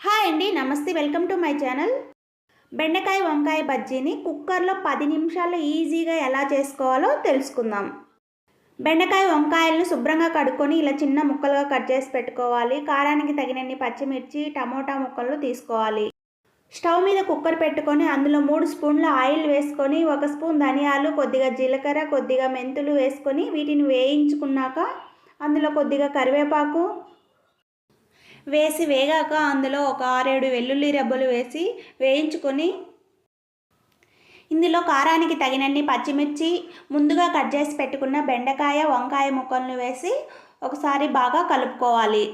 Hi అండి నమస్తే welcome to my channel. బెండకాయ వంకాయ బజ్జీని కుక్కర్లో పది నిమిషాల్లో ఈజీగా ఎలా చేసుకోవాలో తెలుసుకుందాం. బెండకాయ వంకాయలను శుభ్రంగా కడుక్కొని ఇలా చిన్న ముక్కలుగా కట్ చేసి పెట్టుకోవాలి. కారానికి తగినన్ని పచ్చిమిర్చి టమోటా ముక్కలు తీసుకోవాలి. స్టవ్ మీద కుక్కర్ పెట్టుకొని అందులో మూడు స్పూన్ల ఆయిల్ వేసుకొని ఒక స్పూన్ ధనియాలు కొద్దిగా జీలకర్ర కొద్దిగా మెంతులు వేసుకొని వీటిని వేయించుకున్నాక అందులో కొద్దిగా కరివేపాకు వేసి వేగాక అందులో ఒక ఆరేడు వెల్లుల్లి రెబ్బలు వేసి వేయించుకొని ఇందులో కారానికి తగినన్ని పచ్చిమిర్చి ముందుగా కట్ చేసి పెట్టుకున్న బెండకాయ వంకాయ ముక్కలను వేసి ఒకసారి బాగా కలుపుకోవాలి.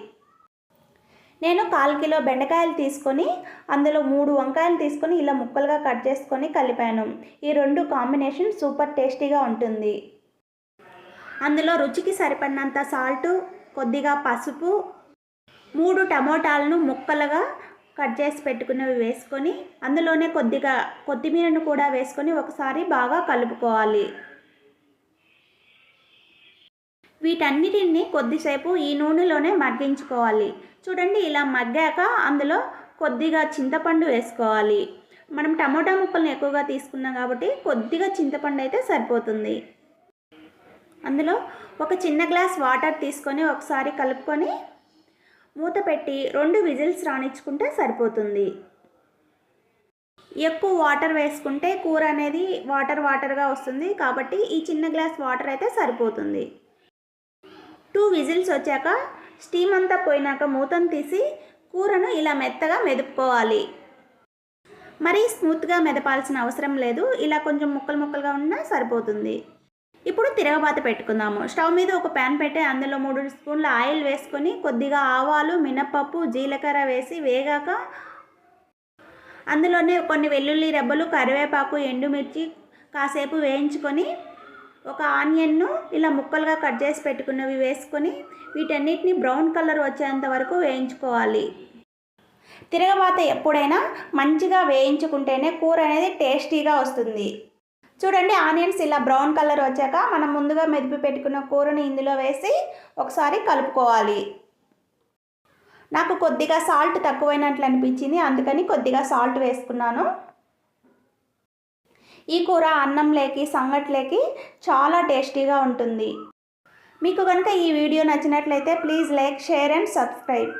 నేను కాల్ కిలో బెండకాయలు తీసుకొని అందులో మూడు వంకాయలు తీసుకొని ఇలా ముక్కలుగా కట్ చేసుకొని కలిపాను. ఈ రెండు కాంబినేషన్ సూపర్ టేస్టీగా ఉంటుంది. అందులో రుచికి సరిపడినంత సాల్టు కొద్దిగా పసుపు మూడు టమోటాలను ముక్కలుగా కట్ చేసి పెట్టుకున్నవి వేసుకొని అందులోనే కొద్దిగా కొత్తిమీరను కూడా వేసుకొని ఒకసారి బాగా కలుపుకోవాలి. వీటన్నిటిని కొద్దిసేపు ఈ నూనెలోనే మగ్గించుకోవాలి. చూడండి ఇలా మగ్గాక అందులో కొద్దిగా చింతపండు వేసుకోవాలి. మనం టమోటా ముక్కలను ఎక్కువగా తీసుకున్నాం కాబట్టి కొద్దిగా చింతపండు అయితే సరిపోతుంది. అందులో ఒక చిన్న గ్లాస్ వాటర్ తీసుకొని ఒకసారి కలుపుకొని మూత పెట్టి రెండు విజిల్స్ రాణించుకుంటే సరిపోతుంది. ఎక్కువ వాటర్ వేసుకుంటే కూర అనేది వాటర్ వాటర్గా వస్తుంది కాబట్టి ఈ చిన్న గ్లాస్ వాటర్ అయితే సరిపోతుంది. టూ విజిల్స్ వచ్చాక స్టీమ్ అంతా పోయినాక మూతను తీసి కూరను ఇలా మెత్తగా మెదుపుకోవాలి. మరీ స్మూత్గా మెదపాల్సిన అవసరం లేదు. ఇలా కొంచెం ముక్కలు ముక్కలుగా ఉన్నా సరిపోతుంది. ఇప్పుడు తిరగబాత పెట్టుకుందాము. స్టవ్ మీద ఒక ప్యాన్ పెట్టి అందులో మూడు స్పూన్ల ఆయిల్ వేసుకొని కొద్దిగా ఆవాలు మినపప్పు జీలకర్ర వేసి వేగాక అందులోనే కొన్ని వెల్లుల్లి రెబ్బలు కరివేపాకు ఎండుమిర్చి కాసేపు వేయించుకొని ఒక ఆనియన్ను ఇలా ముక్కలుగా కట్ చేసి పెట్టుకున్నవి వేసుకొని వీటన్నిటిని బ్రౌన్ కలర్ వచ్చేంత వరకు వేయించుకోవాలి. తిరగబాత ఎప్పుడైనా మంచిగా వేయించుకుంటేనే కూర అనేది టేస్టీగా వస్తుంది. చూడండి ఆనియన్స్ ఇలా బ్రౌన్ కలర్ వచ్చాక మనం ముందుగా మెదిపి పెట్టుకున్న కూరని ఇందులో వేసి ఒకసారి కలుపుకోవాలి. నాకు కొద్దిగా సాల్ట్ తక్కువైనట్లు అనిపించింది అందుకని కొద్దిగా సాల్ట్ వేసుకున్నాను. ఈ కూర అన్నంలోకి సంగట్లేకి చాలా టేస్టీగా ఉంటుంది. మీకు కనుక ఈ వీడియో నచ్చినట్లయితే please like share and subscribe.